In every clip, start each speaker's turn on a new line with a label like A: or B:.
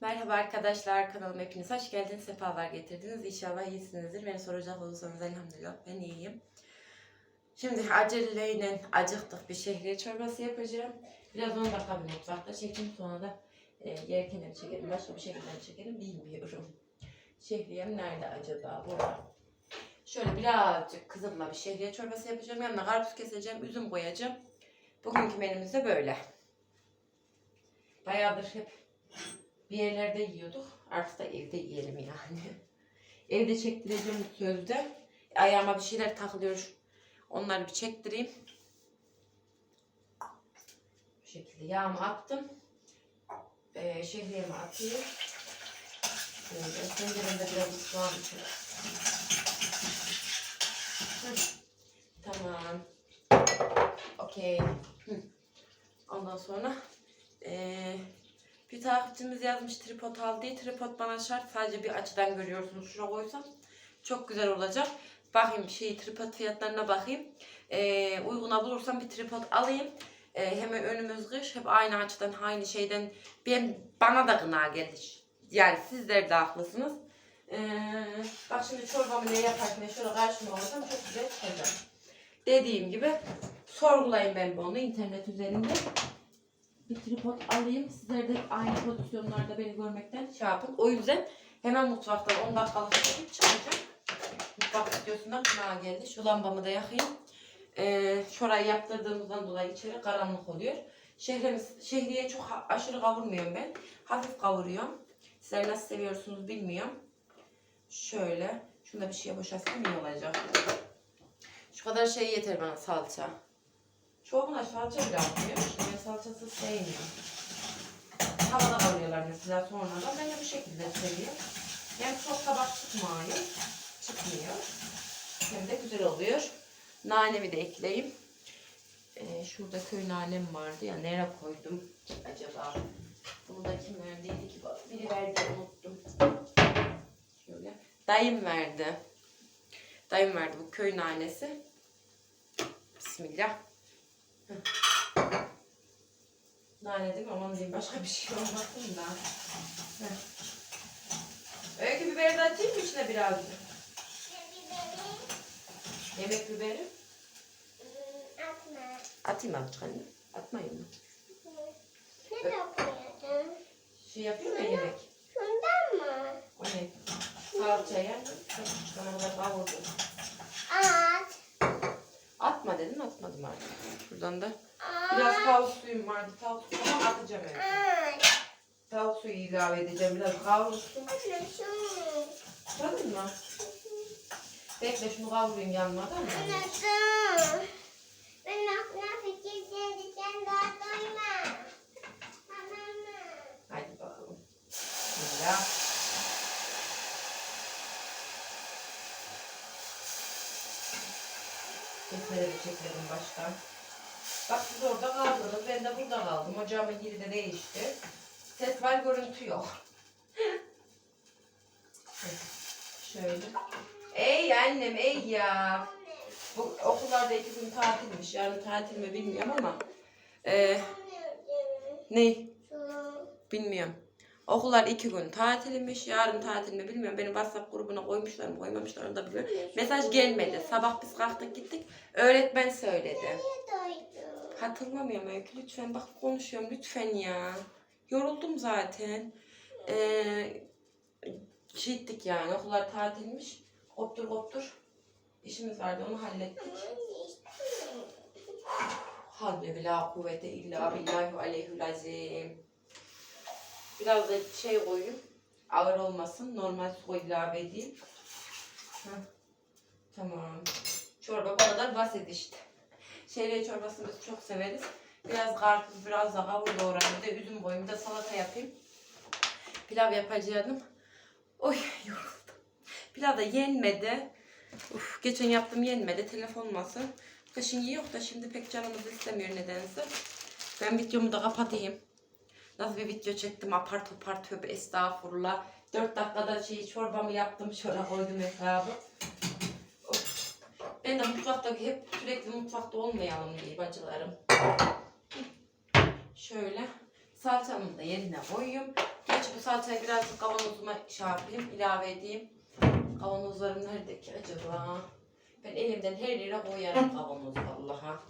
A: Merhaba arkadaşlar kanalıma hepiniz hoş geldiniz. Sefalar getirdiniz. İnşallah iyisinizdir. Beni soracak olursanız elhamdülillah ben iyiyim. Şimdi aceleyle acıktık bir şehriye çorbası yapacağım. Biraz 10 dakika bir mutfakta çekeyim sonra da e, yerken çekelim başka bir şekilde çekelim bilmiyorum. Şehriyem nerede acaba? Burada. Şöyle birazcık kızımla bir şehriye çorbası yapacağım. Yanına karpuz keseceğim, üzüm koyacağım. Bugünkü menümüz de böyle. Bayağıdır hep bir yerlerde yiyorduk. Artık da evde yiyelim yani. Evde çektireceğim sözde. Ayağıma bir şeyler takılıyor. Onları bir çektireyim. Bu şekilde yağımı attım. Ee, şehriyemi atayım. Şöyle tenceremde biraz soğan. Tamam. Okey. Ondan sonra eee bir takipçimiz yazmış tripod al diye. Tripod bana şart. Sadece bir açıdan görüyorsunuz. Şuraya koysam çok güzel olacak. Bakayım şey tripod fiyatlarına bakayım. Ee, uyguna bulursam bir tripod alayım. Ee, hem önümüz kış hep aynı açıdan aynı şeyden ben bana da gına geldi. Yani sizler de haklısınız. Ee, bak şimdi çorbamı ne yaparken şöyle karşıma alırsam çok güzel çıkacak. Dediğim gibi sorgulayın ben bunu internet üzerinde bir tripod alayım. Sizler de aynı pozisyonlarda beni görmekten şey yapın. O yüzden hemen mutfaktan 10 dakikalık çekip çıkacağım. Mutfak videosundan kınağa geldi. Şu lambamı da yakayım. Ee, şurayı yaptırdığımızdan dolayı içeri karanlık oluyor. Şehrimiz, şehriye çok aşırı kavurmuyorum ben. Hafif kavuruyorum. Sizler nasıl seviyorsunuz bilmiyorum. Şöyle. Şunda bir şeye boşaltsam iyi olacak. Şu kadar şey yeter bana salça. Çoğuna salça bile atmıyor. Şimdi salçasız sevmiyorum. Havada kavuruyorlar mesela sonradan. Ben de bu şekilde seviyorum. Yani çok tabak çıkmıyor. Çıkmıyor. Hem de güzel oluyor. Nanemi de ekleyeyim. Ee, şurada köy nanem vardı ya. Nereye koydum acaba? Bunu da kim verdiydi ki? Biri verdi unuttum. Şöyle. Dayım verdi. Dayım verdi bu köy nanesi. Bismillah. Nane değil mi? Aman diyeyim başka bir şey olmasın da. Heh. Öykü biberi de atayım mı içine birazcık? Yemek biberi.
B: Atma.
A: Atayım azıcık anne. Atmayayım mı?
B: Ne yapıyorsun?
A: Şey yapıyor ya yemek.
B: Şundan mı?
A: O ne? Salçaya çok çıkana kadar kavurdum.
B: At.
A: Atma dedin atmadım artık. Şuradan da biraz tavuk suyum vardı. Tavuk suyu ama atacağım evet. Tavuk suyu ilave edeceğim. Biraz kavrulsun. Gördün mü? Bekle şunu kavurayım yanmadan.
B: Dur. Ben aklına fikir gelirken daha doyma. Tamam mı?
A: Hadi bakalım. Bismillah. Kesmeleri çekelim baştan. Bak siz orada kaldınız. Ben de burada kaldım. Ocağımın yeri de değişti. Ses var görüntü yok. Şöyle. Ey annem ey ya. Bu okullarda iki gün tatilmiş. Yarın tatil mi bilmiyorum ama. Ee, ne? Bilmiyorum. Okullar iki gün tatilmiş. Yarın tatil mi bilmiyorum. Benim WhatsApp grubuna koymuşlar mı koymamışlar onu da bilmiyorum. Mesaj gelmedi. Sabah biz kalktık gittik. Öğretmen söyledi. Hatırlamıyorum Öykü lütfen. Bak konuşuyorum lütfen ya. Yoruldum zaten. Ee, ettik yani okullar tatilmiş. Koptur koptur. İşimiz vardı onu hallettik. Havle bila kuvvete illa billahi aleyhül azim. Biraz da şey koyayım. Ağır olmasın. Normal su ilave edeyim. Heh. Tamam. Çorba bu kadar basit işte. Şehriye çorbasını biz çok severiz. Biraz karpuz, biraz da kavur de üzüm koyayım. De salata yapayım. Pilav yapacaktım. Oy yoruldum. Pilav da yenmedi. Uf, geçen yaptım yenmedi. Telefon masa. Kışın yok da şimdi pek canımız istemiyor nedense. Ben videomu da kapatayım. Nasıl bir video çektim apar topar tövbe estağfurullah. 4 dakikada şey çorbamı yaptım şöyle koydum hesabı. Ben de mutfaktaki hep sürekli mutfakta olmayalım diye bacılarım. Şöyle salçamı da yerine koyuyorum. Geç bu salçayı birazcık kavanozuma şey ilave edeyim. Kavanozlarım nerede ki acaba? Ben elimden her yere koyarım kavanoz vallaha.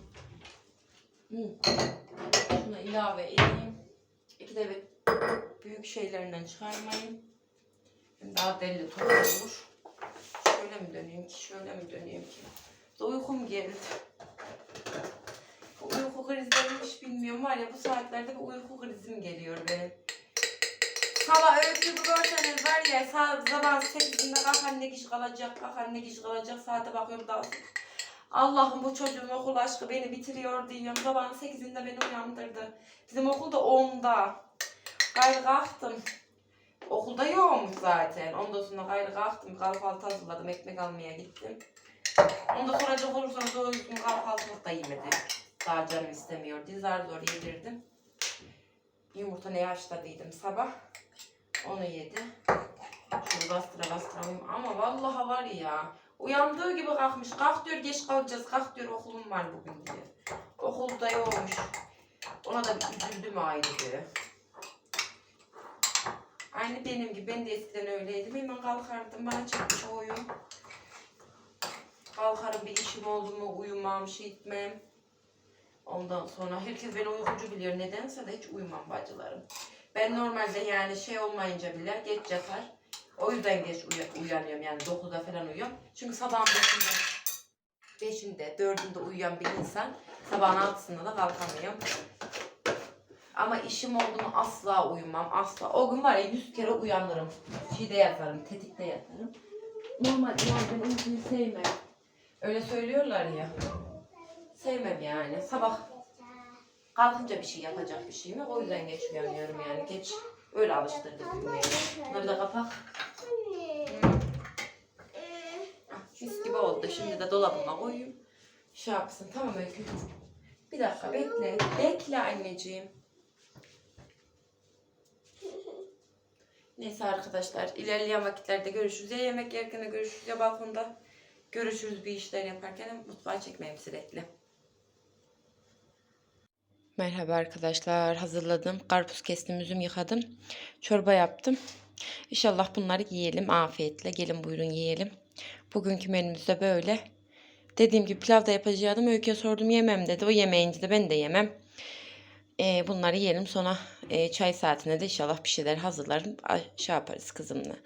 A: Şuna ilave edeyim. İki de bir büyük şeylerinden çıkarmayayım. Hem daha deli toplu olur. Şöyle mi döneyim ki, şöyle mi döneyim ki? Uykum geldi. Bu uyku krizlerim hiç bilmiyorum var ya bu saatlerde bir uyku krizim geliyor benim. Sabah öykü bu görseniz var ya sa- sabah 8'inde kalk anne kişi kalacak, kalk anne kişi kalacak saate bakıyorum daha Allah'ım bu çocuğun okul aşkı beni bitiriyor diyorum. Sabahın 8'inde beni uyandırdı. Bizim okul da 10'da. Gayrı kalktım. Okulda yoğunmuş zaten. Ondan sonra gayrı kalktım. Kahvaltı hazırladım. Ekmek almaya gittim. Ondan sonra çok olursanız o gün kahvaltılık da yemedi. Daha canım istemiyor. Dizar zor yedirdim. Yumurta ne haşladıydım sabah. Onu yedi. Şunu bastıra bastıra. Ama vallahi var ya. Uyandığı gibi kalkmış. Kalk diyor geç kalacağız. Kalk diyor okulum var bugün diyor. Okulda yoğmuş. Ona da üzüldüm ayrı diyor. Aynı benim gibi. Ben de eskiden öyleydim. Hemen kalkardım. Bana çekmiş oyun. Kalkarım bir işim oldu mu uyumam, şey etmem. Ondan sonra herkes beni uykucu biliyor. Nedense de hiç uyumam bacılarım. Ben normalde yani şey olmayınca bile geç yatar. O yüzden geç uya- uyanıyorum yani 9'da falan uyuyorum. Çünkü sabahın 5'inde, 5'inde, 4'ünde uyuyan bir insan sabahın 6'sında da kalkamıyor. Ama işim oldu mu asla uyumam, asla. O gün var ya 100 kere uyanırım. Şeyde yatarım, tetikte yatarım. Normalde yani ben uykuyu sevmem. Öyle söylüyorlar ya. Sevmem yani. Sabah kalkınca bir şey yapacak bir şeyim yok. O yüzden geç uyanıyorum yani. Geç öyle alıştırdık uyumaya. Bunları da kapak.
B: Anne.
A: Hmm.
B: Ee,
A: Mis gibi oldu. Şimdi de dolabıma koyayım. Şey yapsın. Tamam Öykü. Bir dakika bekle. Bekle anneciğim. Neyse arkadaşlar ilerleyen vakitlerde görüşürüz. Ya yemek yerken de görüşürüz ya balkonda görüşürüz bir işler yaparken mutfağa çekmeyeyim sürekli. Merhaba arkadaşlar. Hazırladım. Karpuz kestim, üzüm yıkadım. Çorba yaptım. İnşallah bunları yiyelim afiyetle. Gelin buyurun yiyelim. Bugünkü menümüz de böyle. Dediğim gibi pilav da yapacaktım. Öykü'ye sordum yemem dedi. O yemeyince de ben de yemem. Ee, bunları yiyelim sonra e, çay saatine de inşallah bir şeyler hazırlarım. Şey yaparız kızımla.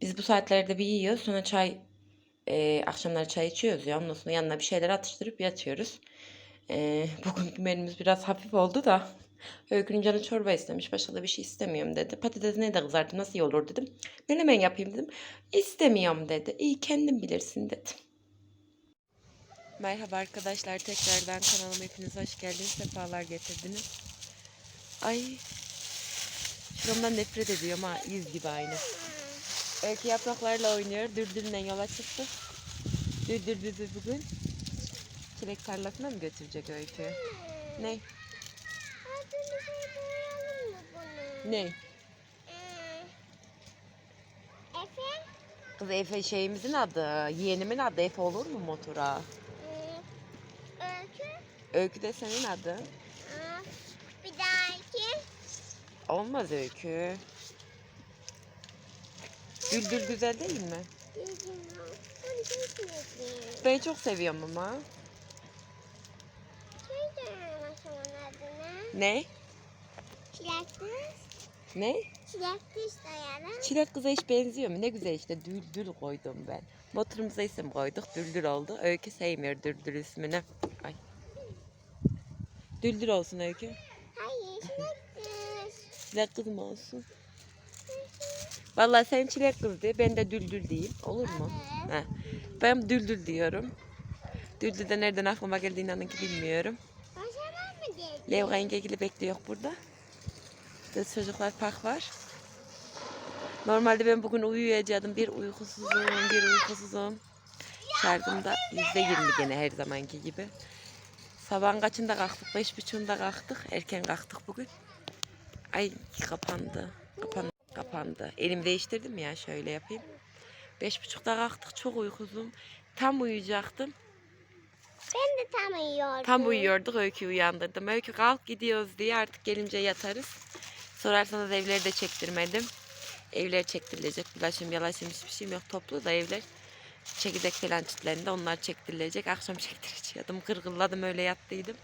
A: Biz bu saatlerde bir yiyoruz. Sonra çay e, akşamları çay içiyoruz ya. Ondan sonra yanına bir şeyler atıştırıp yatıyoruz. E, bugünkü menümüz biraz hafif oldu da. Öykünün canı çorba istemiş. Başka da bir şey istemiyorum dedi. Patatesini de kızarttım. Nasıl iyi olur dedim. Menemen yapayım dedim. İstemiyorum dedi. İyi kendin bilirsin dedim. Merhaba arkadaşlar. Tekrardan kanalıma hepiniz hoş geldiniz. Sefalar getirdiniz. Ay. Şuramdan nefret ediyorum ha. Yüz gibi aynı. Öykü yapraklarla oynuyor. Dürdürle yola çıktı. Dürdür bizi bugün. Çilek tarlasına mı götürecek Öykü? Ne?
B: mı bunu?
A: Ne?
B: Ee, Efe?
A: Kız Efe şeyimizin adı, yeğenimin adı Efe olur mu motora?
B: Ee, Öykü?
A: Öykü de senin adın.
B: Aa, bir dahaki.
A: Olmaz Öykü. Düldül güzel değil mi? Ben çok seviyorum ama.
B: Söyle masamın adını.
A: Ne?
B: Çilek kız.
A: Ne?
B: Çilek kız dayanın.
A: Çilek kıza hiç benziyor mu? Ne güzel işte Düldül koydum ben. Motorumuza isim koyduk. Düldül oldu. Öykü sevmiyor Düldül ismini. Ay. Düldül olsun Öykü.
B: Hayır çilek kız.
A: Çilek kız mı olsun? Vallahi sen çilek kız de ben de düldül diyeyim. Olur mu?
B: Evet.
A: Heh. Ben düldül diyorum. Düldül de nereden aklıma geldi inanın ki bilmiyorum. Levga yengegili bekliyor burada. Burada çocuklar park var. Normalde ben bugün uyuyacaktım. Bir uykusuzum, bir uykusuzum. Şarjım da yüzde yirmi gene her zamanki gibi. Sabahın kaçında kalktık? Beş buçuğunda kalktık. Erken kalktık bugün. Ay kapandı. Kapandı. Kapandı. Elimi değiştirdim ya şöyle yapayım. Beş buçukta kalktık. Çok uykusuzum. Tam uyuyacaktım.
B: Ben de tam uyuyordum.
A: Tam uyuyorduk Öykü'yü uyandırdım. Öykü kalk gidiyoruz diye artık gelince yatarız. Sorarsanız evleri de çektirmedim. Evler çektirilecek. Bulaşım yalaşım hiçbir şeyim yok. Toplu da evler. Çekirdek falan çitlerinde onlar çektirilecek. Akşam çektireceğim. Kırgılladım öyle yattıydım.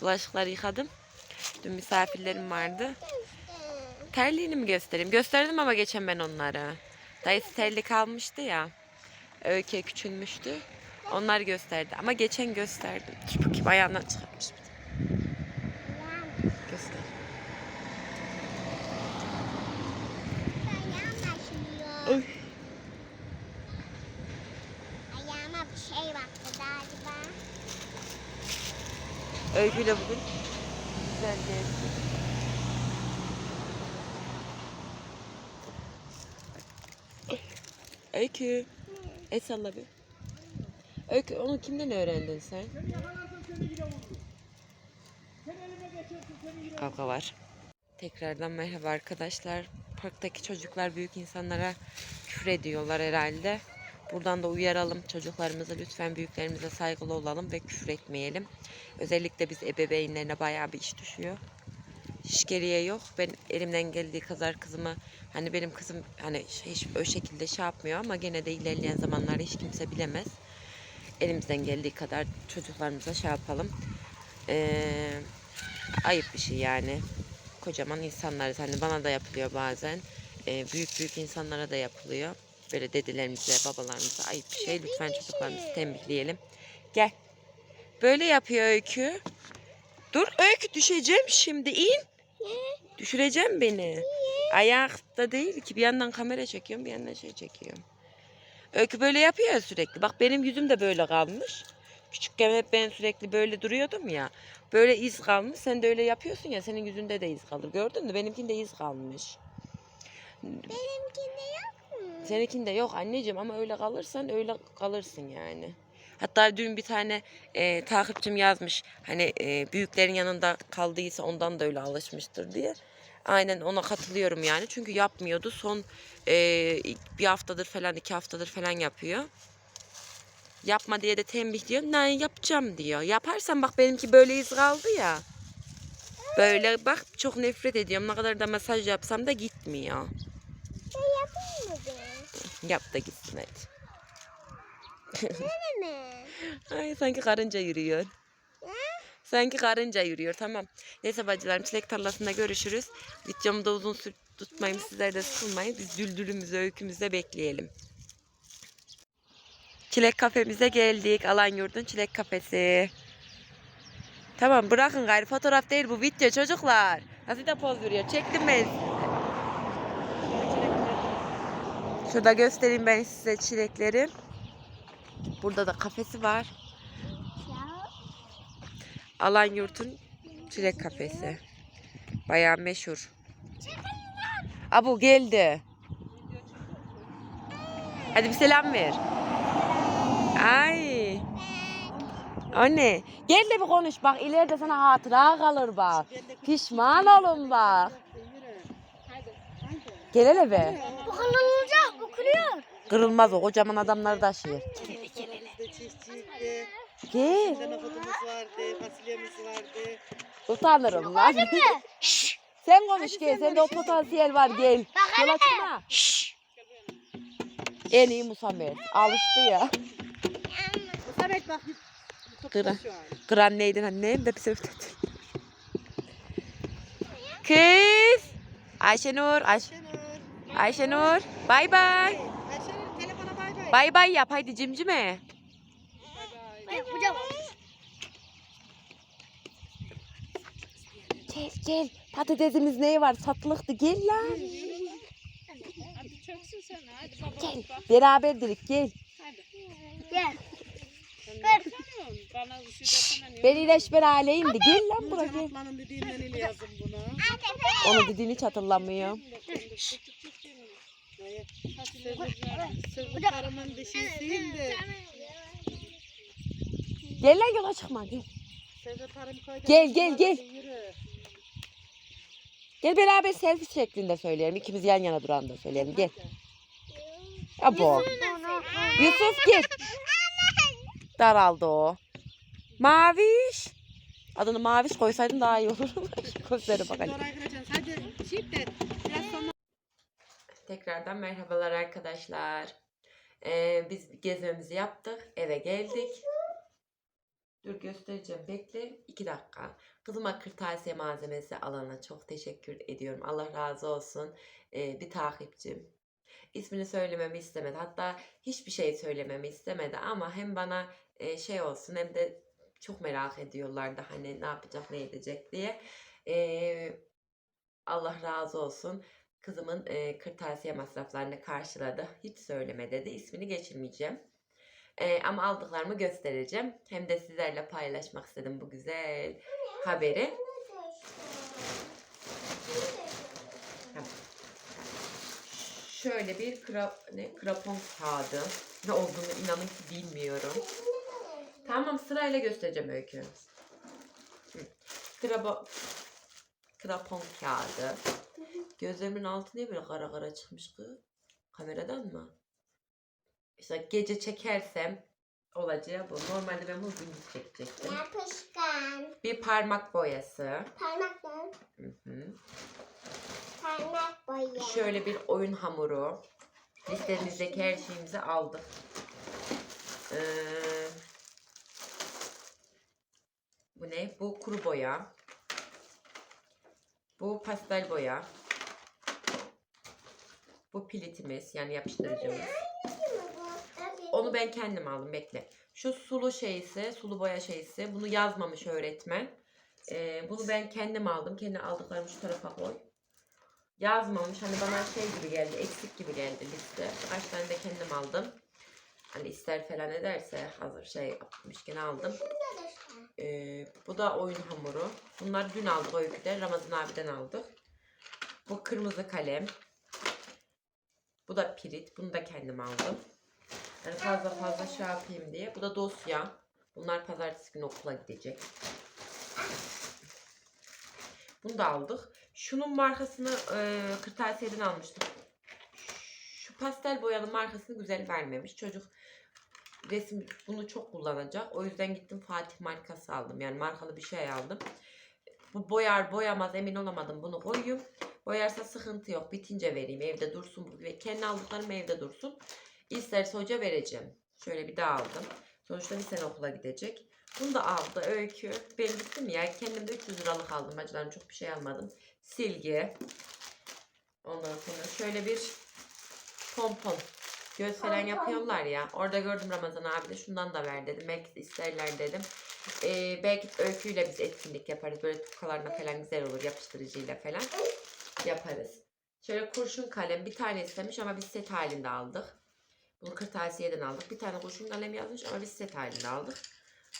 A: Bulaşıkları yıkadım. Dün misafirlerim vardı. Terliğini mi göstereyim? Gösterdim ama geçen ben onlara. Dayısı terlik almıştı ya. Öykü küçülmüştü. Onlar gösterdi. Ama geçen gösterdim. Dur bakayım ayağından çıkartmış. Göster. Oy.
B: Ayağıma bir şey baktı galiba.
A: Öyküyle bugün güzel gezdik. Öykü. El salla bir. Öykü onu kimden öğrendin sen? Kavga var. Tekrardan merhaba arkadaşlar. Parktaki çocuklar büyük insanlara küfür ediyorlar herhalde. Buradan da uyaralım çocuklarımızı lütfen büyüklerimize saygılı olalım ve küfür etmeyelim. Özellikle biz ebeveynlerine bayağı bir iş düşüyor. Hiç geriye yok. Ben elimden geldiği kadar kızımı hani benim kızım hani hiç o şekilde şey yapmıyor ama gene de ilerleyen zamanlarda hiç kimse bilemez. Elimizden geldiği kadar çocuklarımıza şey yapalım. Ee, ayıp bir şey yani. Kocaman insanlarız. Hani bana da yapılıyor bazen. Ee, büyük büyük insanlara da yapılıyor. Böyle dedelerimize, babalarımıza ayıp bir şey. Lütfen çocuklarımızı tembihleyelim. Gel. Böyle yapıyor Öykü. Dur Öykü düşeceğim şimdi. İn. Düşüreceğim beni. Ayakta değil ki. Bir yandan kamera çekiyorum, bir yandan şey çekiyorum. Öykü böyle yapıyor ya sürekli. Bak benim yüzüm de böyle kalmış. Küçükken hep ben sürekli böyle duruyordum ya. Böyle iz kalmış. Sen de öyle yapıyorsun ya. Senin yüzünde de iz kalır. Gördün mü? Benimkinde iz kalmış.
B: Benimkinde yok mu?
A: Seninkinde yok anneciğim ama öyle kalırsan öyle kalırsın yani. Hatta dün bir tane e, takipçim yazmış hani e, büyüklerin yanında kaldıysa ondan da öyle alışmıştır diye. Aynen ona katılıyorum yani çünkü yapmıyordu son e, bir haftadır falan iki haftadır falan yapıyor. Yapma diye de tembih diyor. Ne yapacağım diyor. Yaparsan bak benimki böyle iz kaldı ya. Böyle bak çok nefret ediyorum. Ne kadar da masaj yapsam da gitmiyor.
B: Ben yapayım mı be?
A: Yap da gitsin hadi.
B: Öyle mi?
A: Ay sanki karınca yürüyor. Sanki karınca yürüyor tamam. Neyse bacılarım çilek tarlasında görüşürüz. Videomu da uzun sür tutmayayım sizler de sıkılmayın. Biz düldülümüzü öykümüzde bekleyelim. Çilek kafemize geldik. Alan yurdun çilek kafesi. Tamam bırakın gayrı fotoğraf değil bu video çocuklar. Nasıl da poz veriyor. Çektim ben. Şurada göstereyim ben size çilekleri. Burada da kafesi var.
B: Ya.
A: Alan Yurt'un çilek kafesi. Bayağı meşhur. Abu geldi. Hadi bir selam ver. Ay. O ne? Gel de bir konuş bak ileride sana hatıra kalır bak. Pişman olun bak. Gel hele be.
B: Bu kırılacak, bu kırıyor.
A: Kırılmaz o kocaman adamları taşıyor.
C: Bizde nohutumuz vardı, fasulyemiz vardı.
A: Utanırım lan. Sen konuş gel. Sende o potansiyel var gel. Yola çıkma. En iyi Musammer. Alıştı ya.
C: Musamet bak,
A: Kıra.
C: şu an.
A: Kıran neydin annem de bize öftet. Kız. Ayşenur. Ayş
C: Ayşenur.
A: Ayşenur. Bay bay.
C: Ayşenur telefona bay bay.
A: Bay bay yap haydi cimcime.
B: Yapacağım.
A: Gel gel. Patatesimiz neyi var? Satılıktı. Gel lan.
D: Hadi çöksün sen hadi baba.
A: Gel. Beraber dirik gel.
B: Gel.
D: Bana şu desene niye?
A: Ben iyileşber hale indi. Gel lan buraya gel.
C: ablanın dediğinden il yazın bunu.
A: Onu dediğini hiç hatırlamıyor.
C: Hayır. Sırlıklarımın dişisiyim de.
A: Gel lan yola çıkma gel. Gel, gel, gel.
C: Yürü.
A: Gel beraber selfie şeklinde söyleyelim. İkimiz yan yana duran da söyleyelim. Gel. Abo. Yusuf gel. Daraldı o. Maviş. Adını Maviş koysaydın daha iyi olur. Gözlere bak
C: Şimdi
A: hadi.
C: oraya gireceğiz. Hadi şiddet. Biraz sonra
A: Tekrardan merhabalar arkadaşlar. Ee, biz gezmemizi yaptık. Eve geldik. Dur göstereceğim. Bekle. iki dakika. Kızıma kırtasiye malzemesi alana çok teşekkür ediyorum. Allah razı olsun. Ee, bir takipçim. İsmini söylememi istemedi. Hatta hiçbir şey söylememi istemedi ama hem bana e, şey olsun hem de çok merak ediyorlardı hani ne yapacak ne edecek diye. Ee, Allah razı olsun. Kızımın e, kırtasiye masraflarını karşıladı. Hiç söyleme dedi. İsmini geçirmeyeceğim. E, ama aldıklarımı göstereceğim. Hem de sizlerle paylaşmak istedim bu güzel haberi. Şöyle bir kra, ne, krapon kağıdı. Ne olduğunu inanın ki bilmiyorum. Tamam sırayla göstereceğim öykü. Krabo, krapon kağıdı. Gözlerimin altı niye böyle kara kara çıkmış kız? Kameradan mı? İşte gece çekersem olacağı bu. Normalde ben bunu gündüz çekecektim.
B: Yapışkan.
A: Bir parmak boyası.
B: Parmakla.
A: Hı hı.
B: Parmak boyu.
A: Şöyle bir oyun hamuru. Listemizdeki her şeyimizi aldık. Ee, bu ne? Bu kuru boya. Bu pastel boya. Bu pilitimiz yani yapıştırıcımız. Onu ben kendim aldım bekle. Şu sulu şeysi, sulu boya şeysi. Bunu yazmamış öğretmen. Ee, bunu ben kendim aldım. Kendi aldıklarımı şu tarafa koy. Yazmamış. Hani bana şey gibi geldi. Eksik gibi geldi liste. Kaç tane de kendim aldım. Hani ister falan ederse hazır şey yapmışken aldım. Ee, bu da oyun hamuru. Bunlar dün aldık öyküde. Ramazan abiden aldık. Bu kırmızı kalem. Bu da pirit. Bunu da kendim aldım. Yani fazla fazla şey yapayım diye. Bu da dosya. Bunlar pazartesi günü okula gidecek. Bunu da aldık. Şunun markasını e, kırtasiyeden almıştım. Şu pastel boyanın markasını güzel vermemiş. Çocuk resim bunu çok kullanacak. O yüzden gittim Fatih markası aldım. Yani markalı bir şey aldım. Bu boyar boyamaz emin olamadım. Bunu koyayım. Boyarsa sıkıntı yok. Bitince vereyim. Evde dursun. Ve Kendi aldıklarım evde dursun. İsterse hoca vereceğim. Şöyle bir daha aldım. Sonuçta bir sene okula gidecek. Bunu da aldı öykü. Ben gittim ya. Kendim de 300 liralık aldım. Acıdan çok bir şey almadım. Silgi. Ondan sonra şöyle bir pompon. Göz falan yapıyorlar ya. Orada gördüm Ramazan abi de şundan da ver dedim. Belki isterler dedim. Ee, belki öyküyle biz etkinlik yaparız. Böyle tukalarına falan güzel olur. Yapıştırıcıyla falan yaparız. Şöyle kurşun kalem bir tane istemiş ama biz set halinde aldık. Bunu kırtasiyeden aldık. Bir tane kurşun kalem yazmış ama biz set halinde aldık.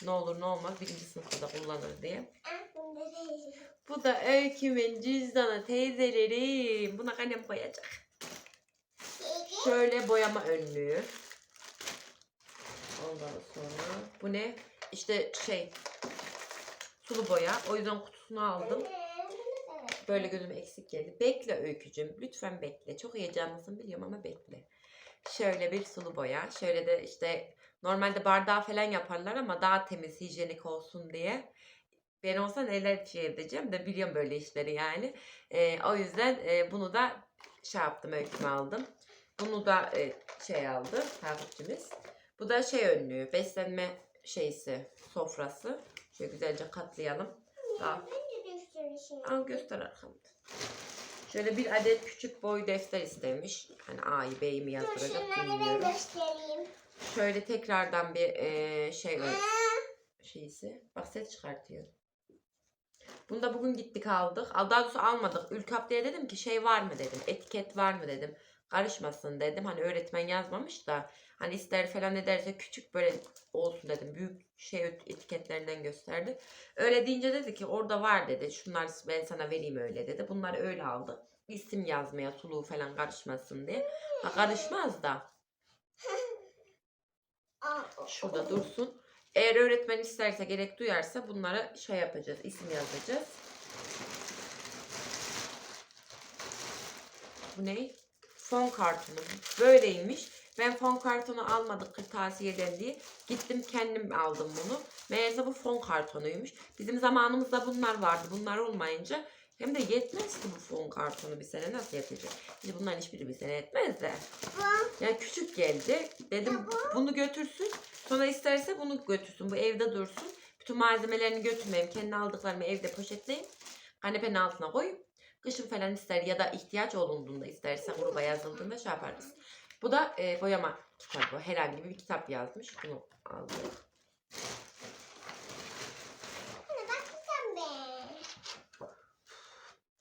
A: Ne olur ne olmaz birinci sınıfta da kullanır diye. Bu da öykümün cüzdanı teyzelerim. Buna kalem koyacak. Şöyle boyama önlüğü. Ondan sonra bu ne? İşte şey sulu boya. O yüzden kutusunu aldım. Böyle gözüme eksik geldi. Bekle öykücüm. Lütfen bekle. Çok heyecanlısın biliyorum ama bekle. Şöyle bir sulu boya. Şöyle de işte normalde bardağı falan yaparlar ama daha temiz, hijyenik olsun diye. Ben olsa neler şey edeceğim de biliyorum böyle işleri yani. Ee, o yüzden e, bunu da şey yaptım, öyküme aldım. Bunu da e, şey aldı takipçimiz. Bu da şey önlüğü, beslenme şeysi, sofrası. Şöyle güzelce katlayalım. Daha Al göster arkamda. Şöyle bir adet küçük boy defter istemiş. Hani A'yı B'yi mi yazdıracak bilmiyorum.
B: göstereyim.
A: Şöyle tekrardan bir eee, şey şeysi. Bak ses çıkartıyor. Bunu da bugün gittik aldık. Al- Daha doğrusu almadık. Ülkap diye dedim ki şey var mı dedim. Etiket var mı dedim. Karışmasın dedim. Hani öğretmen yazmamış da hani ister falan ne derse küçük böyle olsun dedim. Büyük şey etiketlerinden gösterdi. Öyle deyince dedi ki orada var dedi. Şunlar ben sana vereyim öyle dedi. Bunlar öyle aldı. İsim yazmaya suluğu falan karışmasın diye. Ha, karışmaz da şurada dursun. Eğer öğretmen isterse gerek duyarsa bunlara şey yapacağız. isim yazacağız. Bu ne? Fon kartonu. Böyleymiş. Ben fon kartonu almadık kırtasiyeden diye. Gittim kendim aldım bunu. Meğerse bu fon kartonuymuş. Bizim zamanımızda bunlar vardı. Bunlar olmayınca Hem de yetmez ki bu fon kartonu bir sene nasıl yetecek? Şimdi bunların hiçbiri bir sene yetmez de. Yani küçük geldi. Dedim bunu götürsün. Sonra isterse bunu götürsün. Bu evde dursun. Bütün malzemelerini götürmeyeyim. Kendi aldıklarımı evde poşetleyeyim. Kanepenin altına koyayım. Kışın falan ister ya da ihtiyaç olunduğunda isterse gruba yazıldığında şey yaparız. Bu da e, boyama kitabı. Herhangi bir kitap yazmış. Bunu
B: ben.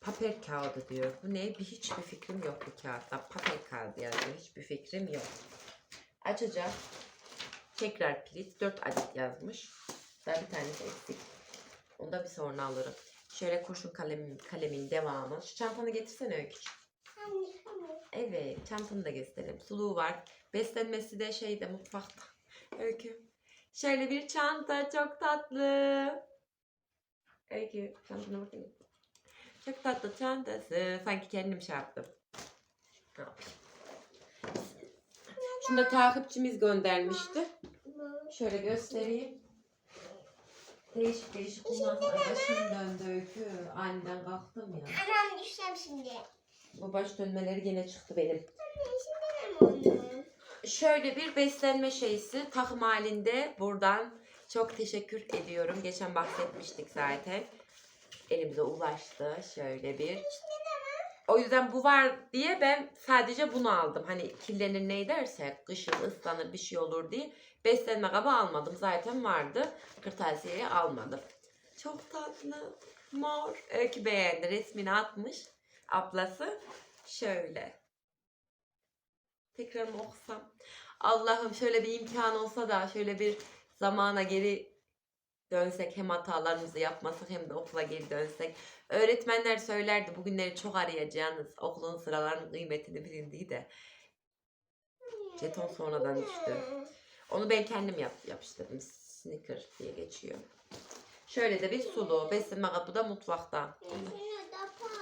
A: Paper kağıdı diyor. Bu ne? Bir hiçbir fikrim yok bu kağıtta. Paper kağıdı yazıyor. Hiçbir fikrim yok. Açacağım. Tekrar pirinç. 4 adet yazmış. Daha bir tanesi eksik. Onu da bir sonra alırım. Şöyle kurşun kalem, kalemin devamı. Şu çantanı getirsene
B: anne.
A: Evet, çantanı da gösterelim. Suluğu var. Beslenmesi de şeyde mutfakta. Öykü. Şöyle bir çanta çok tatlı. Öykü, çantana bakayım. Çok tatlı çantası. Sanki kendim şey yaptım. Şunu da takipçimiz göndermişti. Şöyle göstereyim. Değişik değişik bundan sonra başım döndü öykü. Aniden kalktım ya.
B: Anam düşeceğim şimdi.
A: Bu baş dönmeleri gene çıktı benim.
B: Anne şimdi ben onu.
A: Şöyle bir beslenme şeysi takım halinde buradan çok teşekkür ediyorum. Geçen bahsetmiştik zaten. Elimize ulaştı şöyle bir. O yüzden bu var diye ben sadece bunu aldım. Hani kirlenir ne derse kışın ıslanır bir şey olur diye. Beslenme kabı almadım. Zaten vardı. Kırtasiyeyi almadım. Çok tatlı. Mor. Öykü beğendi. Resmini atmış. Ablası. Şöyle. Tekrar mı okusam? Allah'ım şöyle bir imkan olsa da şöyle bir zamana geri dönsek hem hatalarımızı yapmasak hem de okula geri dönsek. Öğretmenler söylerdi bugünleri çok arayacağınız okulun sıralarının kıymetini bilin de. Jeton sonradan düştü. Onu ben kendim yap, yapıştırdım. Snicker diye geçiyor. Şöyle de bir sulu. Beslenme kapı da mutfakta.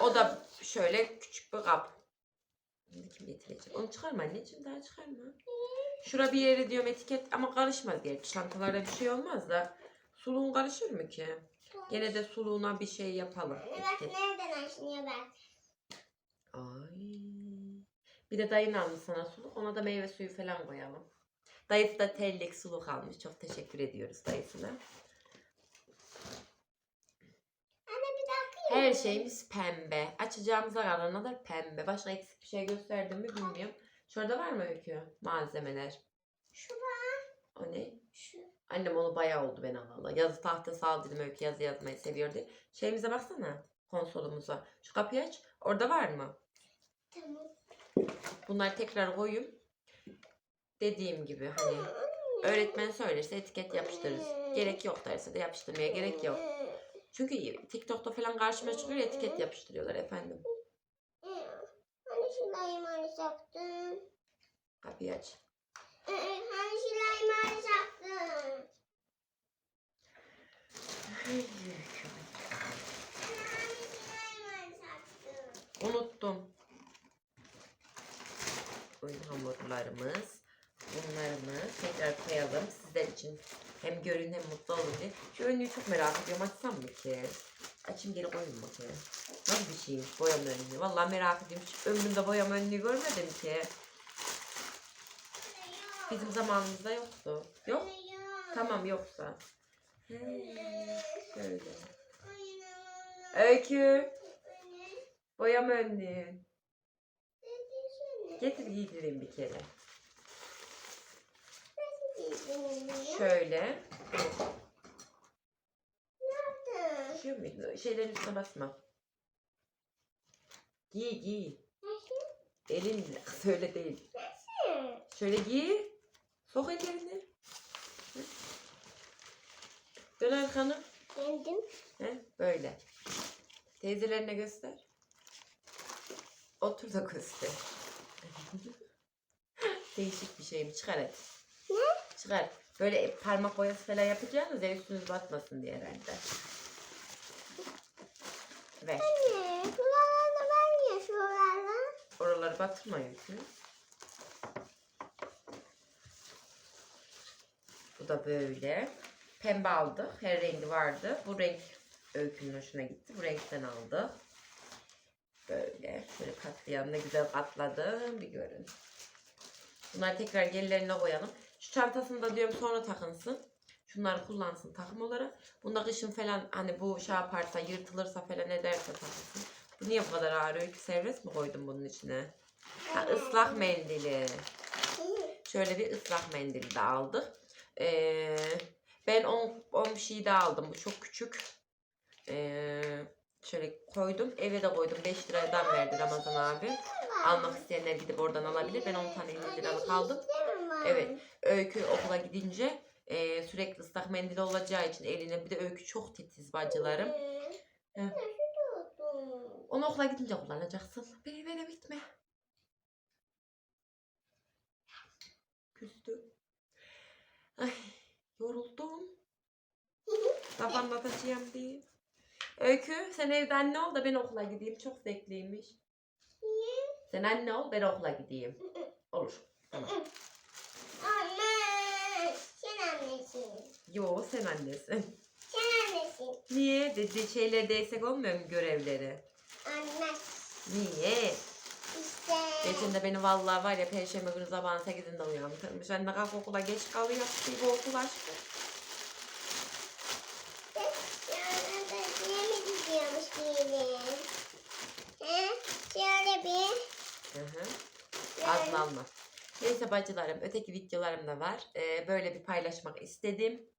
A: O da şöyle küçük bir kap. Bunu kim getirecek? Onu çıkarma anneciğim daha çıkarma. Şura bir yere diyorum etiket ama karışmaz gerçi. Çantalara bir şey olmaz da. Suluğun karışır mı ki? Gene de suluğuna bir şey yapalım.
B: Bak
A: Etiket.
B: nereden açılıyor bak.
A: Ay. Bir de dayın almış sana suluk. Ona da meyve suyu falan koyalım. Dayısı da tellik suluk almış. Çok teşekkür ediyoruz dayısına.
B: Anne bir dakika.
A: Her şeyimiz pembe. Açacağımız aralarına da pembe. Başka eksik bir şey gösterdim mi bilmiyorum. Şurada var mı öykü? Malzemeler.
B: Şu var.
A: O ne? Annem onu bayağı oldu ben alalı. Yazı tahtası al dedim öykü yazı yazmayı seviyor diye. Şeyimize baksana. Konsolumuza. Şu kapıyı aç. Orada var mı?
B: Tamam.
A: Bunları tekrar koyayım. Dediğim gibi hani öğretmen söylerse etiket yapıştırırız. Gerek yok derse de yapıştırmaya gerek yok. Çünkü TikTok'ta falan karşıma çıkıyor etiket yapıştırıyorlar efendim.
B: Hani şu laymanı saktın?
A: Kapıyı aç.
B: Hani şu laymanı saktın? Hani şu laymanı saktın?
A: Unuttum. Oyun hamurlarımız. Bunlarını tekrar koyalım sizler için. Hem görün hem mutlu olun diye. Şu önlüğü çok merak ediyorum. Açsam mı ki? Açayım geri koyayım bakayım. Nasıl bir şeymiş boyama önlüğü? Vallahi merak ediyorum. Hiç ömrümde boyama önlüğü görmedim ki. Bizim zamanımızda yoktu. Yok. Tamam yoksa. Şöyle. Öykü. Boyama önlüğü.
B: Dedesene.
A: Getir giydireyim bir kere. Şöyle. Düşüyor muydu? Şeylerin üstüne basma. Giy giy. Elin öyle değil. Şöyle giy. Sok ellerini. Dön arkanı.
B: Geldim.
A: He, böyle. Teyzelerine göster. Otur da göster. Değişik bir şey mi? Çıkar hadi.
B: Ne?
A: Çıkar. Böyle parmak boyası falan yapacağınız ya üstünüz batmasın diye herhalde. Ver.
B: Anne. Şuralarla ben niye şuralarla?
A: Oraları batırma Öykü. Bu da böyle. Pembe aldık. Her rengi vardı. Bu renk Öykünün hoşuna gitti. Bu renkten aldı. Şöyle katlayalım. Ne güzel katladım. Bir görün. Bunları tekrar gerilerine koyalım. Şu çantasını da diyorum sonra takınsın. Şunları kullansın takım olarak. Bunda kışın falan hani bu şey yaparsa yırtılırsa falan ederse takılsın. Bu niye bu kadar ağır öykü servis mi koydum bunun içine? Ha, ıslak mendili. Şöyle bir ıslak mendil de aldık. Ee, ben 10 10 şey de aldım. Bu çok küçük. Ee, şöyle koydum. Eve de koydum. 5 liradan verdi Ramazan abi. Almak isteyenler gidip oradan alabilir. Ben 10 tane 50 liralık aldım. Evet. Öykü okula gidince e, sürekli ıslak mendil olacağı için eline bir de öykü çok titiz bacılarım. Onu okula gidince kullanacaksın. Beni beni bitme. Küstü. Ay yoruldum. Laf anlatacağım diye. Öykü sen evde anne ol da ben okula gideyim. Çok zevkliymiş. Sen anne ol ben okula gideyim. Olur. Tamam.
B: Anne. Sen annesin.
A: Yo sen annesin.
B: Sen annesin.
A: Niye? Dediği şeyler değsek olmuyor mu görevleri?
B: Anne.
A: Niye?
B: İşte.
A: Geçen de beni vallahi var ya perşembe günü sabahın 8'inde uyandırmış. Anne kalk okula geç kalıyor. Bir okul aşkı.
B: Sonra da diye mi gidiyormuş diyelim? He? Şöyle bir.
A: Hı hı. Neyse bacılarım öteki videolarım da var. Ee, böyle bir paylaşmak istedim.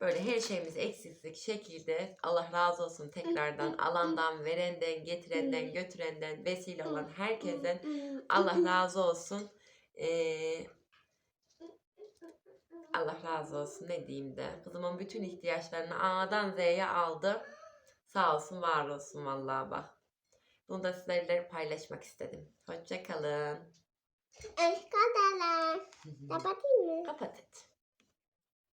A: Böyle her şeyimiz eksiksiz şekilde Allah razı olsun tekrardan alandan, verenden, getirenden, götürenden, vesile olan herkesten Allah razı olsun. Ee, Allah razı olsun ne diyeyim de. Kızımın bütün ihtiyaçlarını A'dan Z'ye aldı. Sağ olsun var olsun vallahi bak. Bunu da sizlerle paylaşmak istedim. Hoşçakalın.
B: Arkadaşlar. Kapatayım mı?
A: Kapat et.